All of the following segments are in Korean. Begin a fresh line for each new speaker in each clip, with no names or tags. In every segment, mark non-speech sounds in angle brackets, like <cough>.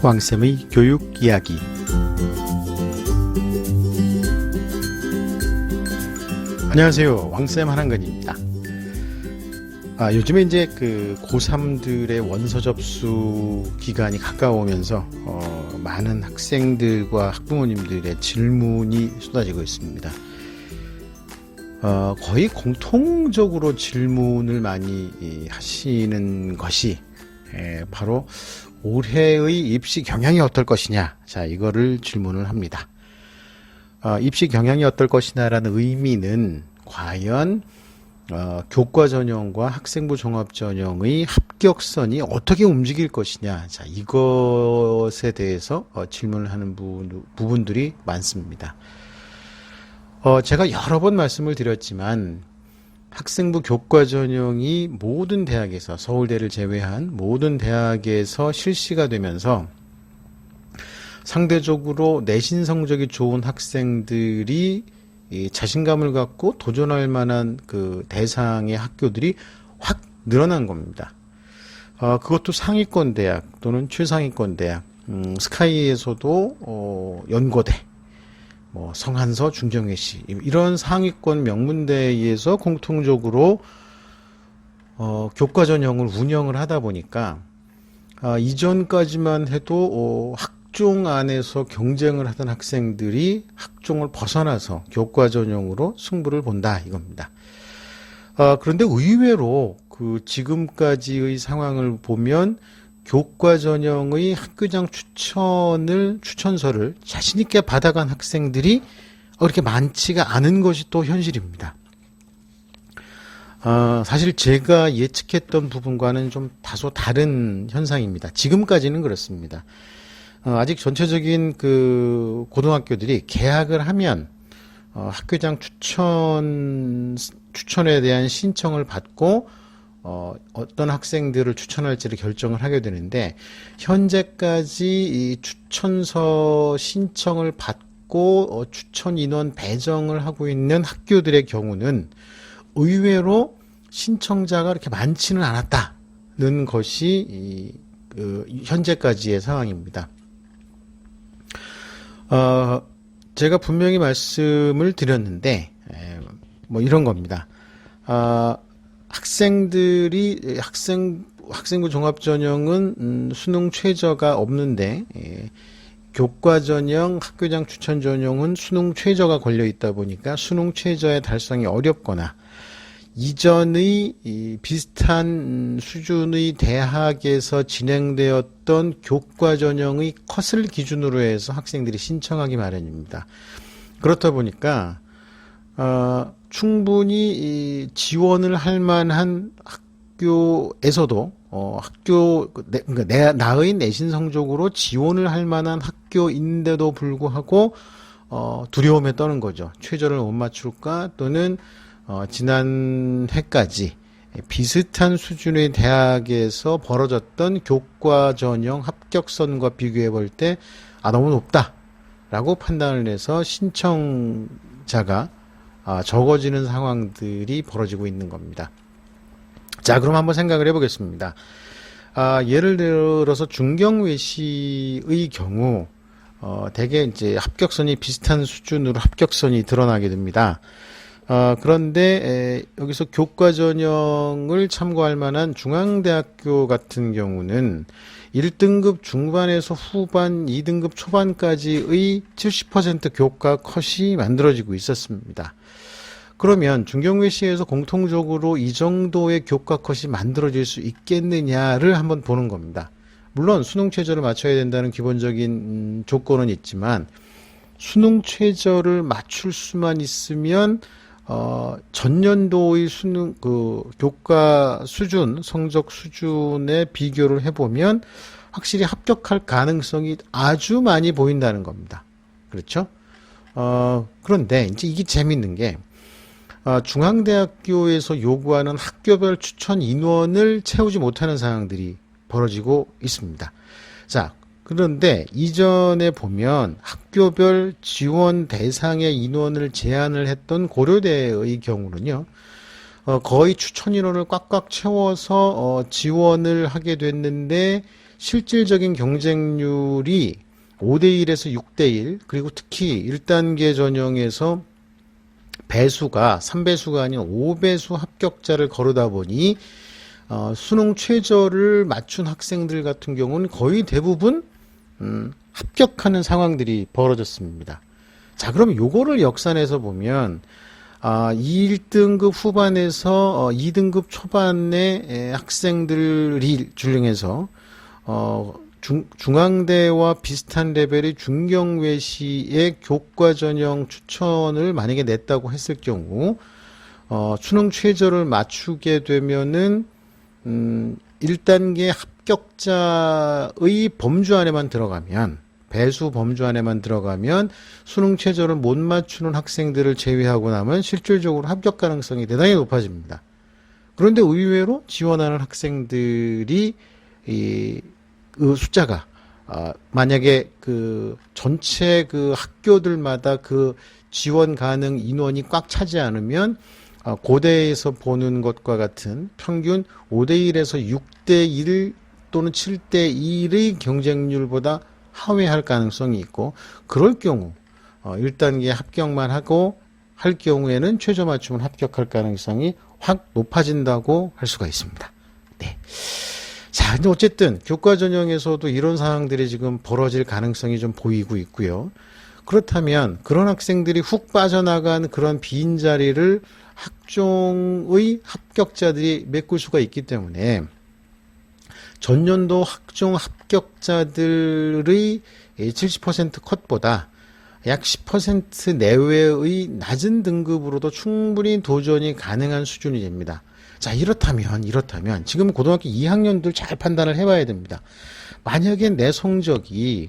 왕쌤의 교육 이야기 안녕하세요. 왕쌤 한한근입니다. 아, 요즘에 이제 그 고3들의 원서 접수 기간이 가까우면서 어, 많은 학생들과 학부모님들의 질문이 쏟아지고 있습니다. 어, 거의 공통적으로 질문을 많이 이, 하시는 것이 에, 바로 올해의 입시 경향이 어떨 것이냐. 자, 이거를 질문을 합니다. 어, 입시 경향이 어떨 것이냐라는 의미는 과연 어, 교과 전형과 학생부 종합 전형의 합격선이 어떻게 움직일 것이냐. 자, 이것에 대해서 어, 질문을 하는 부분, 부분들이 많습니다. 어, 제가 여러 번 말씀을 드렸지만 학생부 교과 전형이 모든 대학에서 서울대를 제외한 모든 대학에서 실시가 되면서 상대적으로 내신 성적이 좋은 학생들이 이 자신감을 갖고 도전할 만한 그 대상의 학교들이 확 늘어난 겁니다. 어, 그것도 상위권 대학 또는 최상위권 대학, 음, 스카이에서도 어, 연고대, 뭐 성한서, 중정외시 이런 상위권 명문대에서 공통적으로 어, 교과 전형을 운영을 하다 보니까 아, 이전까지만 해도 어, 학종 안에서 경쟁을 하던 학생들이 학종을 벗어나서 교과 전형으로 승부를 본다 이겁니다. 아, 그런데 의외로 그 지금까지의 상황을 보면 교과 전형의 학교장 추천을 추천서를 자신 있게 받아간 학생들이 그렇게 많지가 않은 것이 또 현실입니다. 어, 사실 제가 예측했던 부분과는 좀 다소 다른 현상입니다. 지금까지는 그렇습니다. 어, 아직 전체적인 그 고등학교들이 개학을 하면 어, 학교장 추천 추천에 대한 신청을 받고 어, 어떤 학생들을 추천할지를 결정을 하게 되는데 현재까지 이 추천서 신청을 받고 어, 추천 인원 배정을 하고 있는 학교들의 경우는 의외로 신청자가 그렇게 많지는 않았다는 것이 이, 그, 현재까지의 상황입니다. 어, 제가 분명히 말씀을 드렸는데, 에, 뭐 이런 겁니다. 어, 학생들이 학생 학생부 종합 전형은 음, 수능 최저가 없는데 예, 교과 전형, 학교장 추천 전형은 수능 최저가 걸려 있다 보니까 수능 최저의 달성이 어렵거나 이전의 이 비슷한 수준의 대학에서 진행되었던 교과 전형의 컷을 기준으로 해서 학생들이 신청하기 마련입니다. 그렇다 보니까 어, 충분히 지원을 할 만한 학교에서도 어, 학교 내, 그러니까 내, 나의 내신 성적으로 지원을 할 만한 학교인데도 불구하고 어, 두려움에 떠는 거죠. 최저를 못 맞출까 또는 어, 지난 해까지 비슷한 수준의 대학에서 벌어졌던 교과 전형 합격선과 비교해 볼 때 아 너무 높다라고 판단을 해서 신청자가 아, 적어지는 상황들이 벌어지고 있는 겁니다. 자, 그럼 한번 생각을 해보겠습니다. 아, 예를 들어서 중경 외시의 경우 어, 대개 이제 합격선이 비슷한 수준으로 합격선이 드러나게 됩니다. 어, 그런데 에, 여기서 교과 전형을 참고할 만한 중앙대학교 같은 경우는 1등급 중반에서 후반, 2등급 초반까지의 70% 교과 컷이 만들어지고 있었습니다. 그러면 중경외시에서 공통적으로 이 정도의 교과 컷이 만들어질 수 있겠느냐를 한번 보는 겁니다. 물론 수능 최저를 맞춰야 된다는 기본적인 음, 조건은 있지만 수능 최저를 맞출 수만 있으면 어, 전년도의 수능, 그, 교과 수준, 성적 수준에 비교를 해보면 확실히 합격할 가능성이 아주 많이 보인다는 겁니다. 그렇죠? 어, 그런데 이제 이게 재밌는 게, 어, 중앙대학교에서 요구하는 학교별 추천 인원을 채우지 못하는 상황들이 벌어지고 있습니다. 자, 그런데 이전에 보면 학교별 지원 대상의 인원을 제한을 했던 고려대의 경우는요, 어, 거의 추천 인원을 꽉꽉 채워서 어, 지원을 하게 됐는데 실질적인 경쟁률이 5대1에서 6대1 그리고 특히 1단계 전형에서 배수가 3배수가 아닌 5배수 합격자를 거르다 보니 어, 수능 최저를 맞춘 학생들 같은 경우는 거의 대부분 음, 합격하는 상황들이 벌어졌습니다. 자, 그럼 요거를 역산해서 보면 아, 1등급 후반에서 어, 2등급 초반의 에, 학생들이 중에서 어, 중, 중앙대와 비슷한 레벨의 중경외시의 교과 전형 추천을 만약에 냈다고 했을 경우 어, 수능 최저를 맞추게 되면은 음, 1단계 합 격자의 범주 안에만 들어가면 배수 범주 안에만 들어가면 수능 최저를 못 맞추는 학생들을 제외하고 나면 실질적으로 합격 가능성이 대단히 높아집니다. 그런데 의외로 지원하는 학생들이 이, 그 숫자가 아, 만약에 그 전체 그 학교들마다 그 지원 가능 인원이 꽉 차지 않으면 아, 고대에서 보는 것과 같은 평균 5대 1에서 6대 1 또는 7대 1의 경쟁률보다 하회할 가능성이 있고 그럴 경우 어, 1단계 합격만 하고 할 경우에는 최저 맞춤을 합격할 가능성이 확 높아진다고 할 수가 있습니다. 네. 자, 근데 어쨌든 교과 전형에서도 이런 상황들이 지금 벌어질 가능성이 좀 보이고 있고요. 그렇다면 그런 학생들이 훅 빠져나간 그런 빈 자리를 학종의 합격자들이 메꿀 수가 있기 때문에 전년도 학종 합격자들의 70% 컷보다 약 10% 내외의 낮은 등급으로도 충분히 도전이 가능한 수준이 됩니다. 자, 이렇다면, 이렇다면, 지금 고등학교 2학년들 잘 판단을 해봐야 됩니다. 만약에 내 성적이,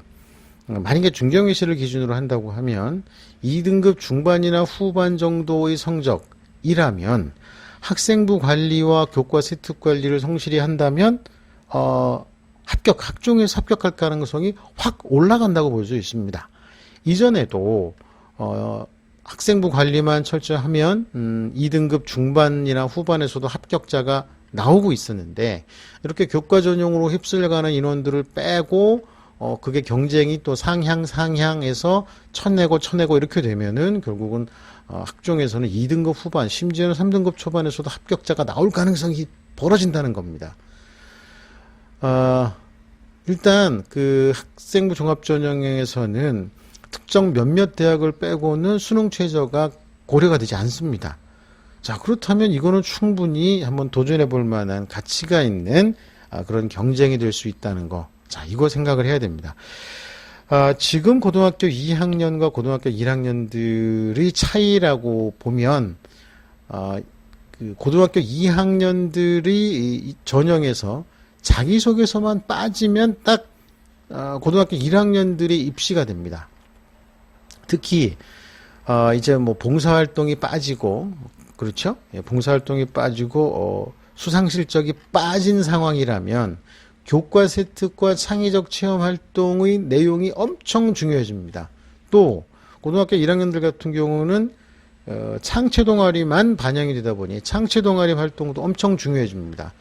만약에 중경외시를 기준으로 한다고 하면, 2등급 중반이나 후반 정도의 성적이라면, 학생부 관리와 교과 세트 관리를 성실히 한다면, 어, 합격, 학종에서 합격할 가능성이 확 올라간다고 볼 수 있습니다. 이전에도, 어, 학생부 관리만 철저하면, 음, 2등급 중반이나 후반에서도 합격자가 나오고 있었는데, 이렇게 교과 전용으로 휩쓸려가는 인원들을 빼고, 어, 그게 경쟁이 또 상향, 상향해서 쳐내고 쳐내고 이렇게 되면은 결국은, 어, 학종에서는 2등급 후반, 심지어는 3등급 초반에서도 합격자가 나올 가능성이 벌어진다는 겁니다. 어, 일단 그 학생부 종합전형에서는 특정 몇몇 대학을 빼고는 수능 최저가 고려가 되지 않습니다. 자, 그렇다면 이거는 충분히 한번 도전해 볼 만한 가치가 있는 아, 그런 경쟁이 될 수 있다는 거. 자, 이거 생각을 해야 됩니다. 아, 지금 고등학교 2학년과 고등학교 1학년들의 차이라고 보면, 아, 그 고등학교 2학년들이 전형에서 자기소개서만 빠지면 딱 어, 고등학교 1학년들이 입시가 됩니다. 특히 어, 이제 뭐 봉사활동이 빠지고 그렇죠? 예, 봉사활동이 빠지고 어, 수상 실적이 빠진 상황이라면 교과 세특과 창의적 체험 활동의 내용이 엄청 중요해집니다. 또 고등학교 1학년들 같은 경우는 어, 창체 동아리만 반영이 되다 보니 창체 동아리 활동도 엄청 중요해집니다.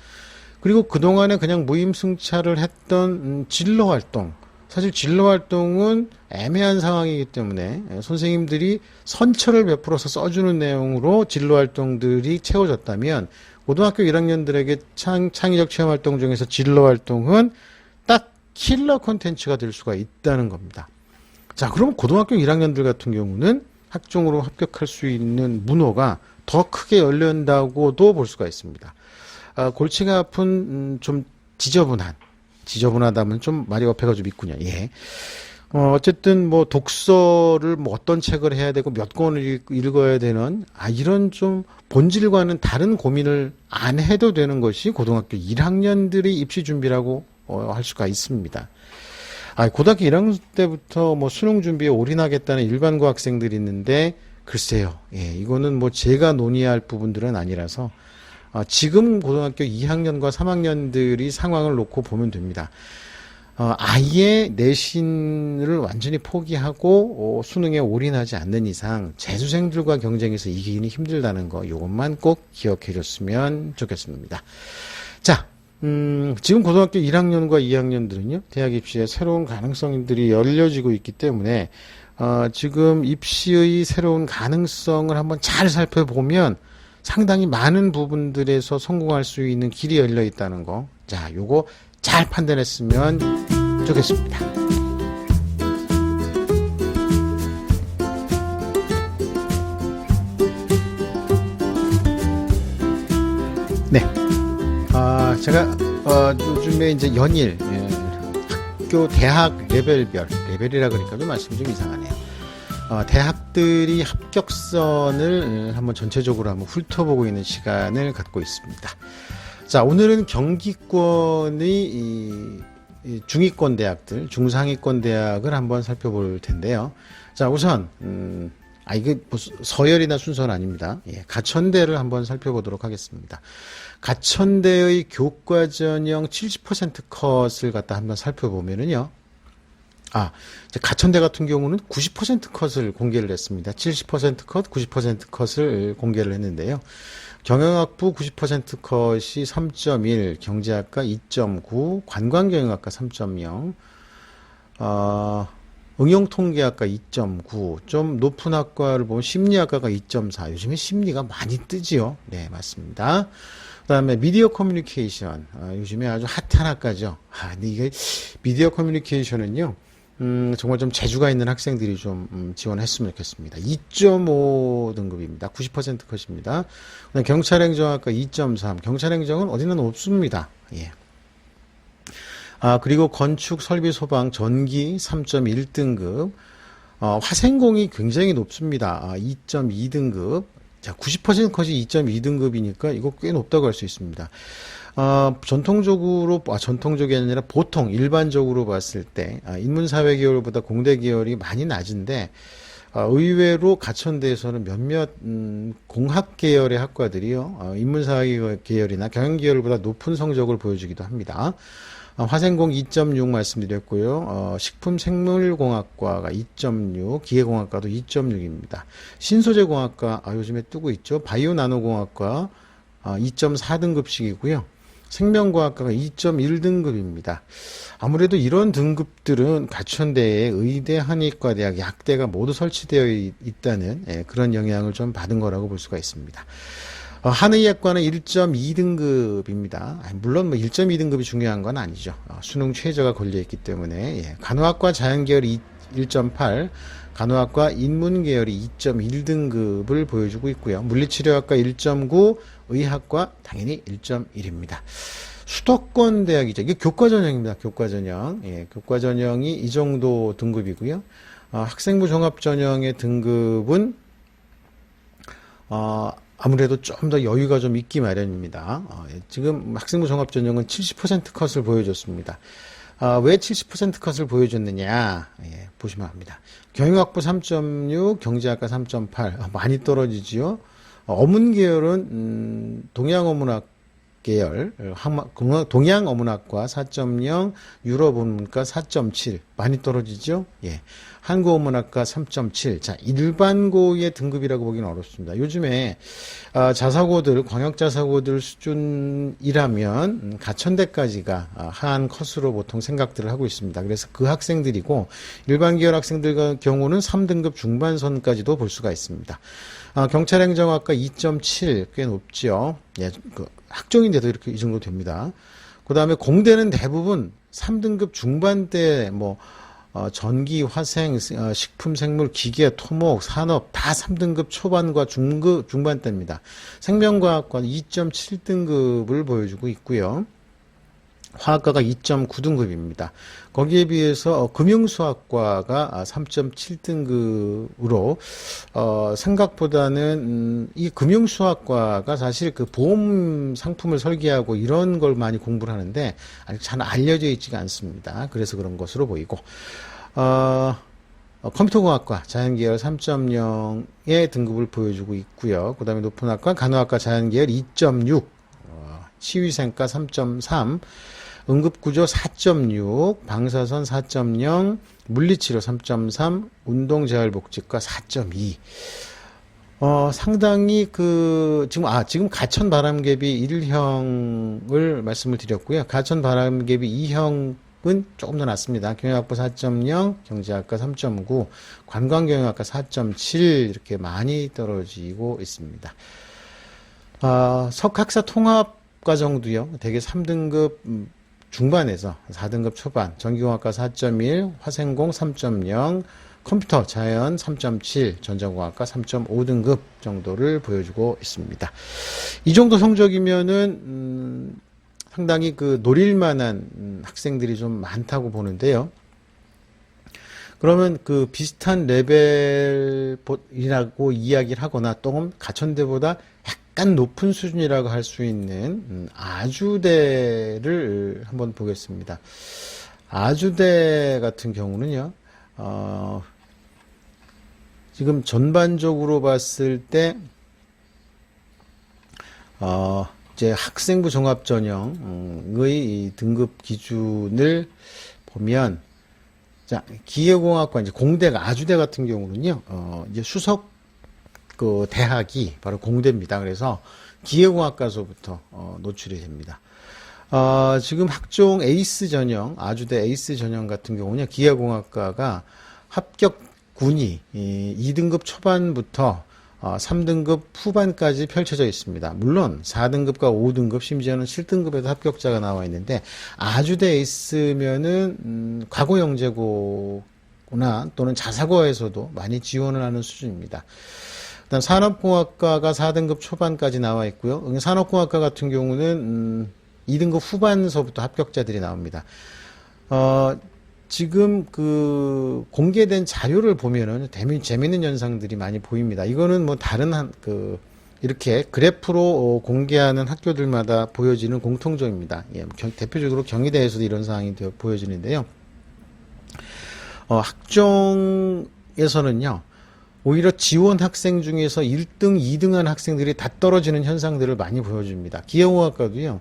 그리고 그동안에 그냥 무임승차를 했던 음, 진로 활동, 사실 진로 활동은 애매한 상황이기 때문에 예, 선생님들이 선처를 베풀어서 써주는 내용으로 진로 활동들이 채워졌다면 고등학교 1학년들에게 창, 창의적 체험 활동 중에서 진로 활동은 딱 킬러 콘텐츠가 될 수가 있다는 겁니다. 자, 그럼 고등학교 1학년들 같은 경우는 학종으로 합격할 수 있는 문호가 더 크게 열린다고도 볼 수가 있습니다. 아, 골치가 아픈 음, 좀 지저분한 지저분하다면 좀 말이 어폐가 좀 있군요. 예. 어, 어쨌든 뭐 독서를 뭐 어떤 책을 해야 되고 몇 권을 읽어야 되는 아 이런 좀 본질과는 다른 고민을 안 해도 되는 것이 고등학교 1학년들의 입시 준비라고 어, 할 수가 있습니다. 아 고등학교 1학년 때부터 뭐 수능 준비에 올인하겠다는 일반고 학생들이 있는데 글쎄요. 예, 이거는 뭐 제가 논의할 부분들은 아니라서 아, 지금 고등학교 2학년과 3학년들이 상황을 놓고 보면 됩니다. 어, 아예 내신을 완전히 포기하고 어, 수능에 올인하지 않는 이상 재수생들과 경쟁해서 이기기는 힘들다는 거 이것만 꼭 기억해 줬으면 좋겠습니다. 자, 음, 지금 고등학교 1학년과 2학년들은요, 대학 입시에 새로운 가능성들이 열려지고 있기 때문에, 어, 지금 입시의 새로운 가능성을 한번 잘 살펴보면 상당히 많은 부분들에서 성공할 수 있는 길이 열려 있다는 거. 자, 요거 잘 판단했으면 좋겠습니다. 네. 아, 제가 어, 요즘에 이제 연일 예, 학교 대학 레벨별 레벨이라 그러니까 좀 말씀이 좀 이상하네요. 어, 대학들이 합격선을 예, 한번 전체적으로 한번 훑어보고 있는 시간을 갖고 있습니다. 자, 오늘은 경기권의 이, 이 중위권 대학들, 중상위권 대학을 한번 살펴볼 텐데요. 자, 우선 음, 아 이게 뭐 수- 서열이나 순서는 아닙니다. 예, 가천대를 한번 살펴보도록 하겠습니다. 가천대의 교과 전형 70% 컷을 갖다 한번 살펴보면은요. 아, 가천대 같은 경우는 90% 컷을 공개를 했습니다. 70% 컷, 90% 컷을 공개를 했는데요. 경영학부 90% 컷이 3.1, 경제학과 2.9, 관광경영학과 3.0, 어, 응용통계학과 2.9, 좀 높은 학과를 보면 심리학과가 2.4. 요즘에 심리가 많이 뜨지요. 네, 맞습니다. 그 다음에 미디어 커뮤니케이션, 아, 요즘에 아주 핫한 학과죠. 아, 근데 이게 미디어 커뮤니케이션은요. 음, 정말 좀 재주가 있는 학생들이 좀 음, 지원했으면 좋겠습니다. 2.5 등급입니다. 90% 컷입니다. 경찰행정학과 2.3. 경찰행정은 어디는 없습니다. 예. 아, 그리고 건축, 설비, 소방, 전기 3.1등급. 어, 화생공이 굉장히 높습니다. 아, 2.2등급. 자, 90% 컷이 2.2등급이니까 이거 꽤 높다고 할 수 있습니다. 아, 전통적으로, 아, 전통적이 아니라 보통 일반적으로 봤을 때, 아, 인문사회 계열보다 공대 계열이 많이 낮은데, 아, 의외로 가천대에서는 몇몇 음, 공학 계열의 학과들이요, 어, 인문사회 계열이나 경영 계열보다 높은 성적을 보여주기도 합니다. 어, 화생공 2.6 말씀드렸고요. 어, 식품생물공학과가 2.6, 기계공학과도 2.6입니다. 신소재공학과 아, 요즘에 뜨고 있죠. 바이오나노공학과 아, 2.4등급씩이고요. 생명과학과가 2.1등급입니다. 아무래도 이런 등급들은 가천대에 의대, 한의과대학, 약대가 모두 설치되어 있- 있다는 예, 그런 영향을 좀 받은 거라고 볼 수가 있습니다. 어, 한의학과는 1.2등급입니다. 물론 뭐 1.2등급이 중요한 건 아니죠. 어, 수능 최저가 걸려 있기 때문에 예. 간호학과 자연계열이 1.8, 간호학과 인문계열이 2.1등급을 보여주고 있고요. 물리치료학과 1.9, 의학과 당연히 1.1입니다. 수도권 대학이죠. 이게 교과 전형입니다. 교과 전형. 예, 교과 전형이 이 정도 등급이고요. 어, 학생부 종합 전형의 등급은 어, 아무래도 좀 더 여유가 좀 있기 마련입니다. 어, 예, 지금 학생부 종합 전형은 70% 컷을 보여줬습니다. 아, 왜 70% 컷을 보여줬느냐? 예, 보시면 압니다. 경영학부 3.6, 경제학과 3.8. 아, 많이 떨어지지요? 어, 어문 계열은, 음, 동양 어문학 계열, 어, 항마- 공학- 동양 어문학과 4.0, 유럽 어문과 4.7. 많이 떨어지죠? 예. 한국 어문학과 3.7. 자, 일반고의 등급이라고 보기는 어렵습니다. 요즘에 아, 자사고들, 광역자사고들 수준이라면 음, 가천대까지가 아, 한 컷으로 보통 생각들을 하고 있습니다. 그래서 그 학생들이고 일반 계열 학생들 경우는 3등급 중반선까지도 볼 수가 있습니다. 아, 경찰행정학과 2.7 꽤 높죠. 예, 그 학종인데도 이렇게 이 정도 됩니다. 그 다음에 공대는 대부분 3등급 중반대 뭐 어, 전기, 화생, 어, 식품, 생물, 기계, 토목, 산업 다 3등급 초반과 중급, 중반대입니다. 생명과학과 2.7등급을 보여주고 있고요. 화학과가 2.9등급입니다. 거기에 비해서 어, 금융수학과가 3.7등급으로 어, 생각보다는 음, 이 금융수학과가 사실 그 보험 상품을 설계하고 이런 걸 많이 공부를 하는데 아직 잘 알려져 있지가 않습니다. 그래서 그런 것으로 보이고 어, 어, 컴퓨터공학과 자연계열 3.0의 등급을 보여주고 있고요. 그 다음에 높은 학과 간호학과 자연계열 2.6 어, 치위생과 3.3 응급구조 4.6, 방사선 4.0, 물리치료 3.3, 운동재활복지과 4.2. 어, 상당히 그, 지금, 아, 지금 가천 바람개비 1형을 말씀을 드렸고요. 가천 바람개비 2형은 조금 더 낮습니다. 경영학부 4.0, 경제학과 3.9, 관광경영학과 4.7 이렇게 많이 떨어지고 있습니다. 아, 석학사 통합 과정도요. 대개 3등급 음, 중반에서 4등급 초반, 전기공학과 4.1, 화생공 3.0, 컴퓨터 자연 3.7, 전자공학과 3.5등급 정도를 보여주고 있습니다. 이 정도 성적이면은 음, 상당히 그 노릴 만한 음, 학생들이 좀 많다고 보는데요. 그러면 그 비슷한 레벨이라고 이야기를 하거나 또는 가천대보다 약간 높은 수준이라고 할 수 있는 음, 아주대를 한번 보겠습니다. 아주대 같은 경우는요, 어, 지금 전반적으로 봤을 때, 어, 이제 학생부 종합 전형의 이 등급 기준을 보면, 자, 기계공학과 이제 공대가 아주대 같은 경우는요, 어, 이제 수석 그 대학이 바로 공대입니다. 그래서 기계공학과서부터 어, 노출이 됩니다. 어, 지금 학종 에이스 전형, 아주대 에이스 전형 같은 경우는 기계공학과가 합격군이 이 2등급 초반부터 어, 3등급 후반까지 펼쳐져 있습니다. 물론 4등급과 5등급 심지어는 7등급에도 합격자가 나와 있는데 아주대 에이스면은 음, 과거 영재고나 또는 자사고에서도 많이 지원을 하는 수준입니다. 그다음 산업공학과가 4등급 초반까지 나와 있고요. 산업공학과 같은 경우는 음, 2등급 후반서부터 합격자들이 나옵니다. 어, 지금 그 공개된 자료를 보면은 재미, 재밌는 현상들이 많이 보입니다. 이거는 뭐 다른 한 그 이렇게 그래프로 어, 공개하는 학교들마다 보여지는 공통점입니다. 예, 경, 대표적으로 경희대에서도 이런 상황이 보여지는데요. 어, 학종에서는요. 오히려 지원 학생 중에서 1등, 2등한 학생들이 다 떨어지는 현상들을 많이 보여줍니다. 기계공학과도요.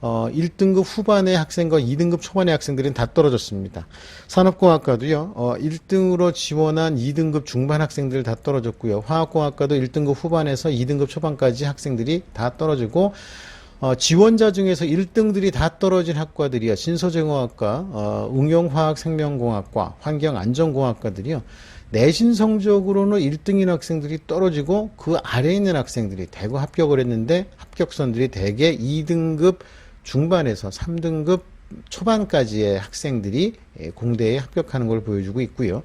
어, 1등급 후반의 학생과 2등급 초반의 학생들은 다 떨어졌습니다. 산업공학과도요, 어, 1등으로 지원한 2등급 중반 학생들 다 떨어졌고요. 화학공학과도 1등급 후반에서 2등급 초반까지 학생들이 다 떨어지고, 어, 지원자 중에서 1등들이 다 떨어진 학과들이요. 신소재공학과, 어, 응용화학생명공학과, 환경안전공학과들이요. 내신 성적으로는 1등인 학생들이 떨어지고 그 아래에 있는 학생들이 대거 합격을 했는데 합격선들이 대개 2등급 중반에서 3등급 초반까지의 학생들이 예, 공대에 합격하는 걸 보여주고 있고요.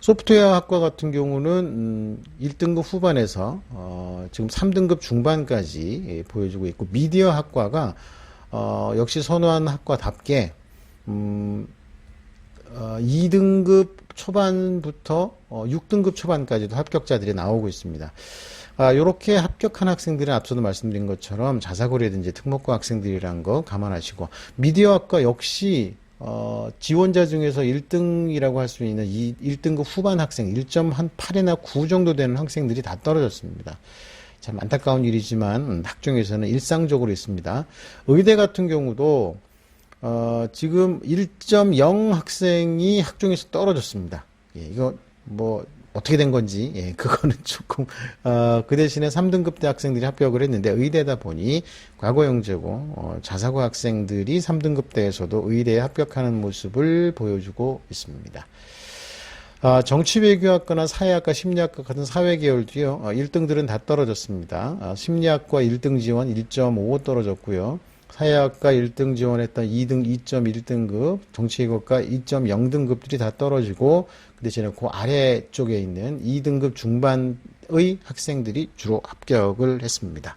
소프트웨어 학과 같은 경우는 음, 1등급 후반에서 어, 지금 3등급 중반까지 예, 보여주고 있고 미디어 학과가 어, 역시 선호한 학과답게 음, 어, 2등급 초반부터 어, 6등급 초반까지도 합격자들이 나오고 있습니다. 아, 요렇게 합격한 학생들은 앞서도 말씀드린 것처럼 자사고라든지 특목고 학생들이란 거 감안하시고 미디어학과 역시 어, 지원자 중에서 1등이라고 할 수 있는 이 1등급 후반 학생 1.8이나 9 정도 되는 학생들이 다 떨어졌습니다. 참 안타까운 일이지만 음, 학종에서는 일상적으로 있습니다. 의대 같은 경우도 어, 지금 1.0 학생이 학종에서 떨어졌습니다. 예, 이거 뭐 어떻게 된 건지 예, <laughs> 그거는 조금 어, 그 대신에 3등급 대 학생들이 합격을 했는데 의대다 보니 과거 영재고 어, 자사고 학생들이 3등급 대에서도 의대에 합격하는 모습을 보여주고 있습니다. 아, 정치외교학과나 사회학과, 심리학과 같은 사회계열도요, 어, 1등들은 다 떨어졌습니다. 아, 심리학과 1등 지원 1.5 떨어졌고요. 사회학과 1등 지원했던 2등 2.1등급, 정치외교과 2.0등급들이 다 떨어지고 그 대신에 그 아래 쪽에 있는 2등급 중반의 학생들이 주로 합격을 했습니다.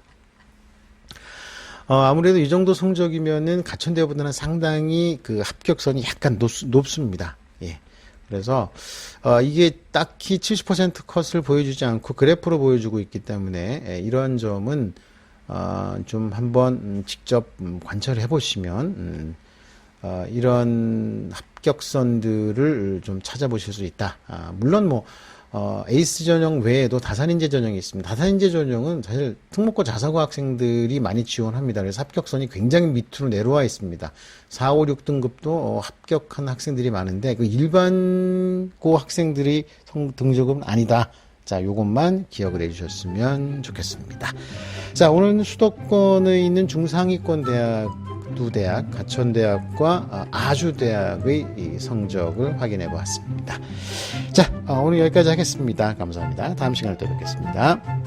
어, 아무래도 이 정도 성적이면은 가천대보다는 상당히 그 합격선이 약간 높, 높습니다. 예. 그래서 어, 이게 딱히 70% 컷을 보여주지 않고 그래프로 보여주고 있기 때문에 예, 이런 점은 어, 좀 한번 음, 직접 음, 관찰해 보시면 음, 어, 이런 합격선들을 좀 찾아보실 수 있다. 아, 물론 뭐 어, 에이스 전형 외에도 다산인재 전형이 있습니다. 다산인재 전형은 사실 특목고 자사고 학생들이 많이 지원합니다. 그래서 합격선이 굉장히 밑으로 내려와 있습니다. 4, 5, 6등급도 어, 합격한 학생들이 많은데 그 일반고 학생들이 성, 등급은 아니다. 자, 요것만 기억을 해주셨으면 좋겠습니다. 자, 오늘은 수도권에 있는 중상위권 대학 두 대학, 가천대학과 아, 아주대학의 이 성적을 확인해 보았습니다. 자, 어, 오늘 여기까지 하겠습니다. 감사합니다. 다음 시간에 또 뵙겠습니다.